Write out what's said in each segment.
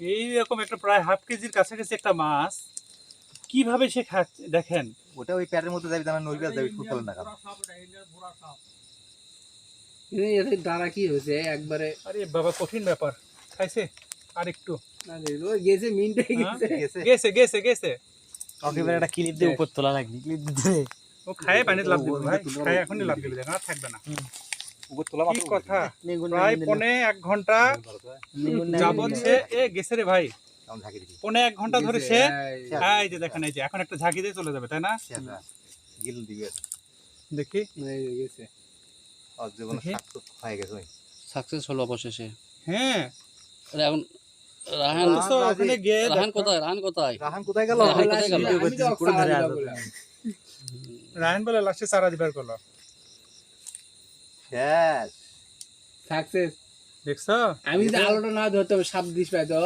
এইরকম একটা প্রায় হাফ কেজির কাছাকাছি একটা মাছ কীভাবে সে খাচ্ছে দেখেন? ওটা ওই প্যাটের মধ্যে যাবি আমার নই যাবি ভালো না এদের দ্বারা কি হয়েছে? একবারে আরে বাবা কঠিন ব্যাপার। খাইছে? আর একটু না গেছে মিনটে হ্যাঁ? গেছে। গেছে? গেছে গেছে গেছে। একটা ক্লিপ দিয়ে উপর তোলা লাগবে ক্লিপ দিতে ও খায় পানিতে লাভ দিবে ভাই। খায় এখনই লাভ দিবে। আর থাকবে না। কি কথা? প্রায় পনে এক ঘণ্টা যাবত সে এ গেছে রে ভাই। আমি ঝাঁকি দিবি? পনে এক ঘণ্টা ধরে সে এই, হ্যাঁ যে দেখেন এই যে এখন একটা ঝাঁকি দিয়ে চলে যাবে তাই না? দেখি। এই যে গেছে। আর জীবন দেখি। সাক্ষ্য হয়ে গেছে ওই সাকসেস হলো অবশেষে। হ্যাঁ। এখন রাহান অথচ ওখানে গিয়ে রাহান কোথায়? রাহান কোথায়? রাহান কোথায় গেল? রাহান কোথায় গেল? আমি তো পুরো ধরে সারা রায়ন বলে লাস্টে চারা দিবার করল। শেষ সাকসেস দেখছ? আমি তো আলোটা না ধরতে সাপ দিস পাই তো।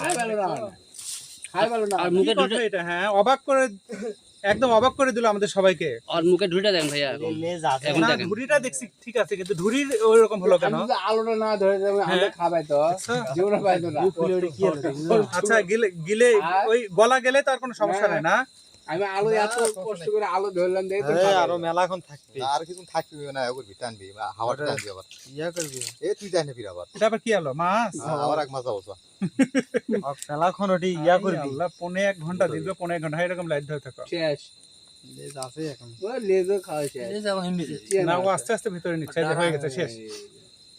খাই ভালো না। খাই ভালো না। আর মুখে ঢুকে এটা হ্যাঁ অবাক করে একদম অবাক করে দিল আমাদের সবাইকে। আর মুখে ঢুইটা দেখেন ভাইয়া। এখন লেজ আছে। এখন না দেখেন। ধুরিটা দেখছি ঠিক আছে কিন্তু ধুরির ওই রকম হলো কেন? তো আলোটা না ধরে আমি হ্যাঁ। খাবাই তো। আচ্ছা। না। আচ্ছা গিলে ওই গলা গেলে তার কোনো সমস্যা হ্যাঁ। নেই না? আমি আলো এত কষ্ট করে আলো ধরলাম দেখে তো আরে খাবাই। আরও থাকবে। আর কিছু থাকবি না টানবি হাওয়াটা টানবি আবার। ইয়া করবি। এ তুই জানি ফির আবার। এটা আবার কি হলো মাছ? আবার এক মেলাক্ষণ ওটি ইয়া করবি। আল্লাহ পনে এক ঘণ্টা দীর্ঘ পনে এক ঘণ্টা। এরকম লাইট ধরে থাকো। শেষ। লেজ আছে এখন। ও লেজও খাওয়া শেষ। লেজ এখন এমনি না ও আস্তে আস্তে ভিতরে নিচ্ছে হয়ে গেছে শেষ।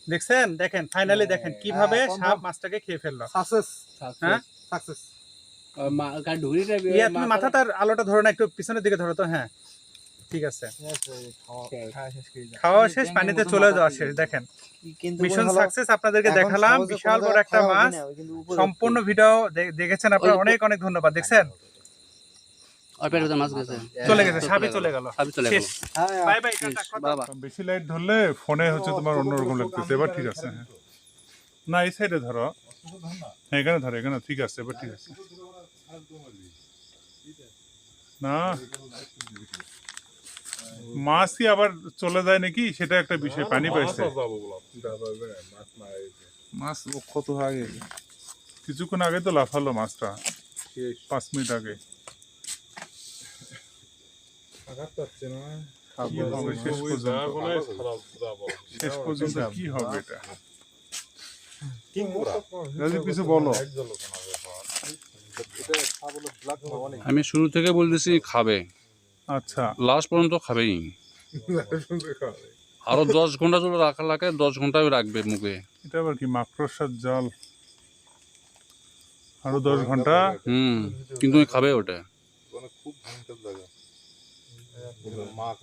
দেখছেন? দেখেন ফাইনালি দেখেন কীভাবে হ্যাঁ, সাপ মাছটাকে খেয়ে ফেলল। সাকসেস হ্যাঁ? সাকসেস তুমি মাথা তার আলোটা ধরো না একটু পিছনের দিকে ধরো তো হ্যাঁ। ঠিক আছে। খাওয়া শেষ পানিতে চলে যাওয়া শেষ দেখেন। মিশন সাকসেস আপনাদেরকে দেখালাম বিশাল বড় একটা মাছ। সম্পূর্ণ ভিডিও দেখেছেন আপনারা অনেক অনেক ধন্যবাদ দেখছেন? আর পেটের ভিতরে মাছ গেছে। চলে গেছে সাপে চলে গেল। চলে গেল। হ্যাঁ, বাই বাই টাটা কথা বাবা। বেশি লাইট ধরলে ফোনে হচ্ছে তোমার অন্যরকম লাগতেছে। এবার ঠিক আছে হ্যাঁ। না এই সাইডে ধরো। হ্যাঁ এখানে ধরো এখানে ঠিক আছে এবার ঠিক আছে। না। মাছ কি আবার চলে যায় নাকি? সেটা একটা বিষয় পানি পাইছে। মাছ ও কত আগে কিছুক্ষণ আগে তো লাফালো মাছটা পাঁচ মিনিট আগে। কি হবে শেষ পর্যন্ত। কি হবে এটা? কিছু বলো। আমি শুরু থেকে বলতেছি খাবে। আচ্ছা। লাস্ট পর্যন্ত খাবেই। আরও দশ ঘণ্টা যদি রাখা লাগে দশ ঘণ্টা রাখবে মুখে। এটা আবার কি মাকড়সার জল? আরও দশ ঘণ্টা? হুম কিন্তু খাবে ওটা। খুব ভয়ঙ্কর জায়গা। মা